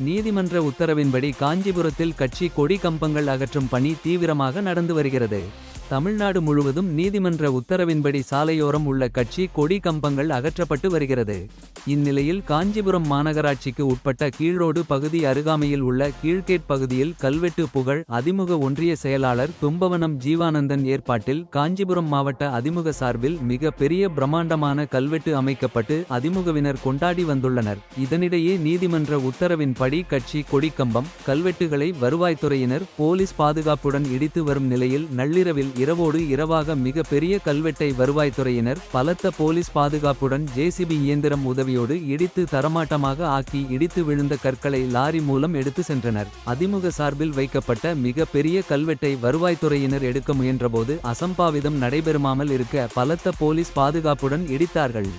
நீதிமன்ற உத்தரவின்படி காஞ்சிபுரத்தில் கட்சி கொடி கம்பங்கள் அகற்றும் பணி தீவிரமாக நடந்து வருகிறது. தமிழ்நாடு முழுவதும் நீதிமன்ற உத்தரவின்படி சாலையோரம் உள்ள கட்சி கொடி கம்பங்கள் அகற்றப்பட்டு வருகிறது. இந்நிலையில் காஞ்சிபுரம் மாநகராட்சிக்கு உட்பட்ட கீழ்ரோடு பகுதி அருகாமையில் உள்ள கீழ்கேட் பகுதியில் கல்வெட்டு புகழ் அதிமுக ஒன்றிய செயலாளர் தும்பவனம் ஜீவானந்தன் ஏற்பாட்டில் காஞ்சிபுரம் மாவட்ட அதிமுக சார்பில் மிக பெரிய பிரம்மாண்டமான கல்வெட்டு அமைக்கப்பட்டு அதிமுகவினர் கொண்டாடி வந்துள்ளனர். இதனிடையே நீதிமன்ற உத்தரவின்படி கட்சி கொடிக்கம்பம் கல்வெட்டுகளை வருவாய்த்துறையினர் போலீஸ் பாதுகாப்புடன் இடித்து வரும் நிலையில் நள்ளிரவில் இரவோடு இரவாக மிக பெரிய கல்வெட்டை வருவாய்த்துறையினர் பலத்த போலீஸ் பாதுகாப்புடன் ஜேசிபி இயந்திரம் உதவியோடு இடித்து தரமாட்டமாக ஆக்கி இடித்து விழுந்த கற்களை லாரி மூலம் எடுத்து சென்றனர். அதிமுக சார்பில் வைக்கப்பட்ட மிக பெரிய கல்வெட்டை வருவாய்த்துறையினர் எடுக்க முயன்றபோது அசம்பாவிதம் நடைபெறுமாமல் இருக்க பலத்த போலீஸ் பாதுகாப்புடன் இடித்தார்கள்.